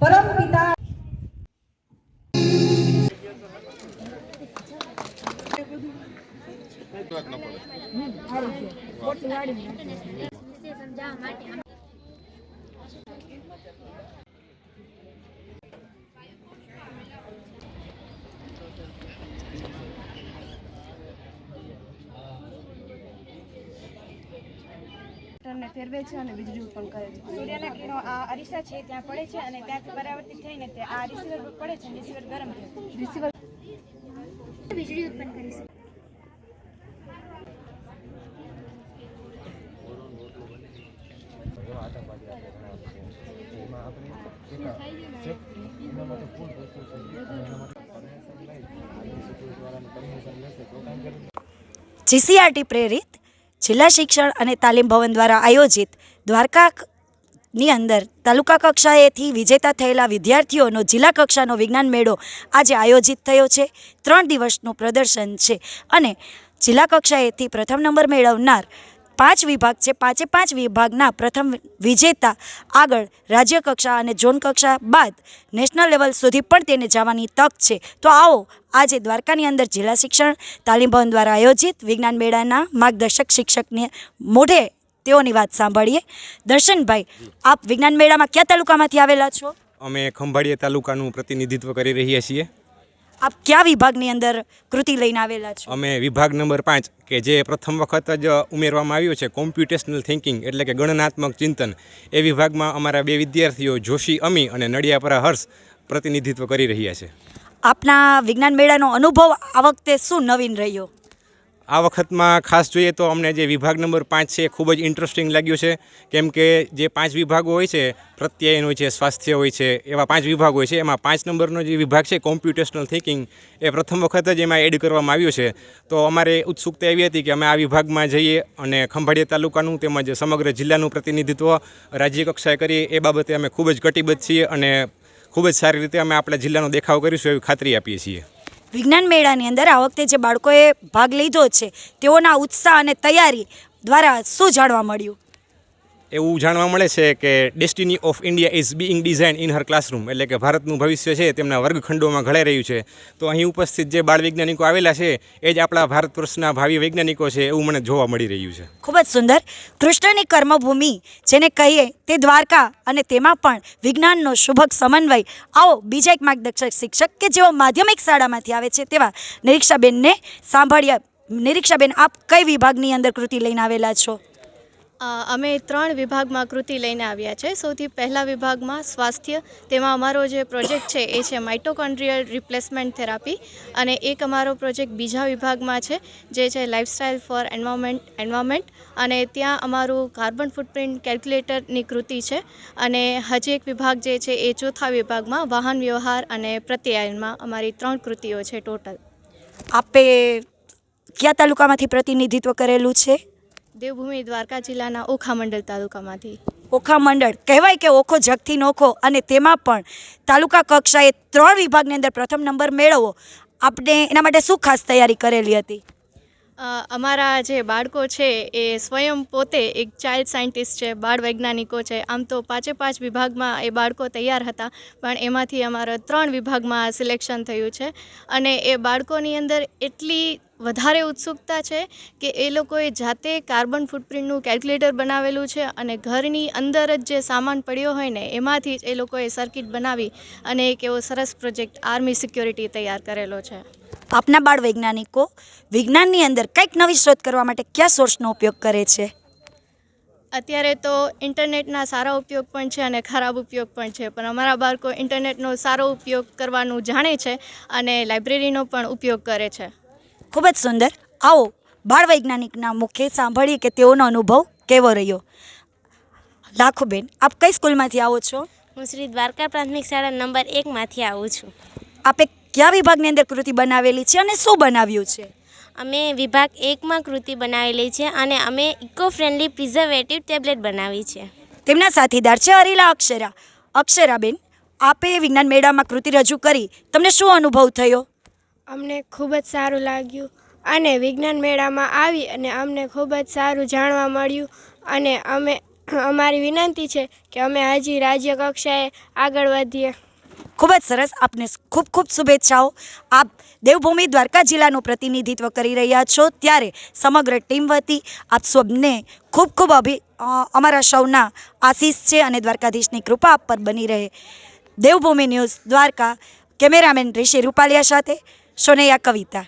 પરમ પિતા ને ફેરવે છે અને વીજળી ઉત્પન્ન કરે છે. સૂર્યના કિરણો આ અરીસા છે ત્યાં પડે છે અને ત્યાંથી પરાવર્તિત થઈને તે આ રિસીવર પર પડે છે રિસીવર ગરમ થાય રિસીવર વીજળી ઉત્પન્ન કરી છે જીસીઆરટી પ્રેરિત જિલ્લા શિક્ષણ અને તાલીમ ભવન દ્વારા આયોજિત દ્વારકા ની અંદર તાલુકા કક્ષાએથી વિજેતા થયેલા વિદ્યાર્થીઓનો જિલ્લા કક્ષાનો વિજ્ઞાન મેળો આજે આયોજિત થયો છે. ત્રણ દિવસનું પ્રદર્શન છે અને જિલ્લા કક્ષાએથી પ્રથમ નંબર મેળવનાર પાંચ વિભાગ છે. પાંચે પાંચ વિભાગના પ્રથમ વિજેતા આગળ રાજ્ય કક્ષા અને ઝોન કક્ષા બાદ નેશનલ લેવલ સુધી પણ તેને જવાની તક છે. તો આવો આજે દ્વારકાની અંદર જિલ્લા શિક્ષણ તાલીમ ભવન દ્વારા આયોજિત વિજ્ઞાન મેળાના માર્ગદર્શક શિક્ષકને મોઢે તેઓની વાત સાંભળીએ. દર્શનભાઈ, આપ વિજ્ઞાન મેળામાં કયા તાલુકામાંથી આવેલા છો? અમે ખંભાળિયા તાલુકાનું પ્રતિનિધિત્વ કરી રહ્યા છીએ. આપ કયા વિભાગની અંદર કૃતિ લઈને આવેલા છો? અમે વિભાગ નંબર પાંચ કે જે પ્રથમ વખત જ ઉમેરવામાં આવ્યું છે કોમ્પ્યુટેશનલ થિંકિંગ એટલે કે ગણનાત્મક ચિંતન. એ વિભાગમાં અમારા બે વિદ્યાર્થીઓ જોશી અમી અને નડિયાપરા હર્ષ પ્રતિનિધિત્વ કરી રહ્યા છે. આપના વિજ્ઞાન મેળાનો અનુભવ આ વખતે શું નવીન રહ્યો? આ વખતમાં ખાસ જોઈએ તો અમને જે વિભાગ નંબર પાંચ છે એ ખૂબ જ ઇન્ટરેસ્ટિંગ લાગ્યું છે. કેમ કે જે પાંચ વિભાગો હોય છે, પ્રત્યયન હોય છે, સ્વાસ્થ્ય હોય છે, એવા પાંચ વિભાગ હોય છે, એમાં પાંચ નંબરનો જે વિભાગ છે કોમ્પ્યુટેશનલ થિંકિંગ એ પ્રથમ વખત જ એમાં એડ કરવામાં આવ્યું છે. તો અમારે ઉત્સુકતા એવી હતી કે અમે આ વિભાગમાં જઈએ અને ખંભાળિયા તાલુકાનું તેમજ સમગ્ર જિલ્લાનું પ્રતિનિધિત્વ રાજ્ય કક્ષાએ કરીએ. એ બાબતે અમે ખૂબ જ કટિબદ્ધ છીએ અને ખૂબ જ સારી રીતે અમે આપણા જિલ્લાનો દેખાવ કરીશું એવી ખાતરી આપીએ છીએ. વિજ્ઞાન મેળાની અંદર આ વખતે જે બાળકોએ ભાગ લીધો છે, તેઓના ઉત્સાહ અને તૈયારી દ્વારા શું જાણવા મળ્યું? એવું જાણવા મળે છે કે destiny of India is being design in her classroom એટલે કે ભારતનું ભવિષ્ય છે તેમના વર્ગખંડોમાં ઘડાઈ રહ્યું છે. તો અહીં ઉપસ્થિત જે બાળ વૈજ્ઞાનિકો આવેલા છે, એ જ આપણા ભારત વર્ષના ભાવિ વૈજ્ઞાનિકો છે એવું મને જોવા મળી રહ્યું છે. ખૂબ જ સુંદર. કૃષ્ણની કર્મભૂમિ, જેને કહીએ તે દ્વારકા અને તેમાં પણ વિજ્ઞાનનો શુભક સમન્વય. આવો, બીજા એક માર્ગદર્શક શિક્ષક કે જેઓ માધ્યમિક શાળામાંથી આવે છે તેવા નિરીક્ષાબેનને સાંભળ્યા. નિરીક્ષાબેન, આપ કઈ વિભાગની અંદર કૃતિ લઈને આવેલા છો? અમે ત્રણ વિભાગમાં કૃતિ લઈને આવ્યા છે. સૌથી પહેલા વિભાગમાં સ્વાસ્થ્ય, તેમાં અમારો જે પ્રોજેક્ટ છે એ છે માઇટોકોન્ડ્રિયલ રિપ્લેસમેન્ટ થેરાપી અને એક અમારો પ્રોજેક્ટ બીજા વિભાગમાં છે, જે છે લાઇફસ્ટાઇલ ફોર એન્વામેન્ટ એન્વામેન્ટ અને ત્યાં અમારું કાર્બન ફૂટપ્રિન્ટ કેલ્ક્યુલેટરની કૃતિ છે અને હજી એક વિભાગ જે છે એ ચોથા વિભાગમાં વાહન વ્યવહાર અને પ્રત્યાયનમાં અમારી ત્રણ કૃતિઓ છે ટોટલ આપે કયા તાલુકામાંથી પ્રતિનિધિત્વ કરેલું છે? દેવભૂમિ દ્વારકા જિલ્લાના ઓખા મંડળ તાલુકામાંથી. ઓખા મંડળ કહેવાય કે ઓખો જગથી નોખો અને તેમાં પણ તાલુકા કક્ષાએ ત્રણ વિભાગની અંદર પ્રથમ નંબર મેળવવો આપણે એના માટે શું ખાસ તૈયારી કરેલી હતી? અમારા જે બાળકો છે એ સ્વયં પોતે એક ચાઇલ્ડ સાયન્ટિસ્ટ છે, બાળ વૈજ્ઞાનિકો છે. આમ તો પાંચે પાંચ વિભાગમાં એ બાળકો તૈયાર હતા, પણ એમાંથી અમારા ત્રણ વિભાગમાં સિલેક્શન થયું છે. અને એ બાળકોની અંદર એટલી વધારે ઉત્સુકતા છે કે એ લોકોએ જાતે કાર્બન ફૂટપ્રિન્ટનું કેલ્ક્યુલેટર બનાવેલું છે અને ઘરની અંદર જ જે સામાન પડ્યો હોય ને, એમાંથી જ એ લોકોએ સર્કિટ બનાવી અને એક એવો સરસ પ્રોજેક્ટ આર્મી સિક્યોરિટી તૈયાર કરેલો છે. આપના બાળ વૈજ્ઞાનિકો વિજ્ઞાનની અંદર કંઈક નવી શોધ કરવા માટે કયા સોર્સનો ઉપયોગ કરે છે? અત્યારે તો ઇન્ટરનેટના સારા ઉપયોગ પણ છે અને ખરાબ ઉપયોગ પણ છે પણ અમારા બાળકો ઇન્ટરનેટનો સારો ઉપયોગ કરવાનું જાણે છે અને લાઇબ્રેરીનો પણ ઉપયોગ કરે છે. ખૂબ જ સુંદર. આવો બાળ વૈજ્ઞાનિકના મુખે સાંભળીએ કે તેઓનો અનુભવ કેવો રહ્યો? લાખુબેન આપ કઈ સ્કૂલમાંથી આવો છો? હું શ્રી દ્વારકા પ્રાથમિક શાળા નંબર એકમાંથી આવું છું. આપે કયા વિભાગની અંદર કૃતિ બનાવેલી છે અને શું બનાવ્યું છે? અમે વિભાગ એકમાં કૃતિ બનાવેલી છે અને અમે ઇકો ફ્રેન્ડલી પ્રિઝર્વેટિવ ટેબ્લેટ બનાવી છે. તેમના સાથીદાર છે હરીલા અક્ષરા. અક્ષરાબેન આપે વિજ્ઞાન મેળામાં કૃતિ રજૂ કરી. તમને શું અનુભવ થયો? અમને ખૂબ જ સારું લાગ્યું અને વિજ્ઞાન મેળામાં આવી અને અમને ખૂબ જ સારું જાણવા મળ્યું અને અમે અમારી વિનંતી છે કે અમે હજી રાજ્ય કક્ષાએ આગળ વધીએ. ખૂબ જ સરસ. આપને ખૂબ ખૂબ શુભેચ્છાઓ. આપ દેવભૂમિ દ્વારકા જિલ્લાનું પ્રતિનિધિત્વ કરી રહ્યા છો. ત્યારે સમગ્ર ટીમ વતી આપ સૌને ખૂબ ખૂબ અભિ અમારા સૌના આશીષ છે અને દ્વારકાધીશની કૃપા આપ પર બની રહે. દેવભૂમિ ન્યૂઝ દ્વારકા કેમેરામેન ઋષિ રૂપાલિયા સાથે સોનૈયા કવિતા.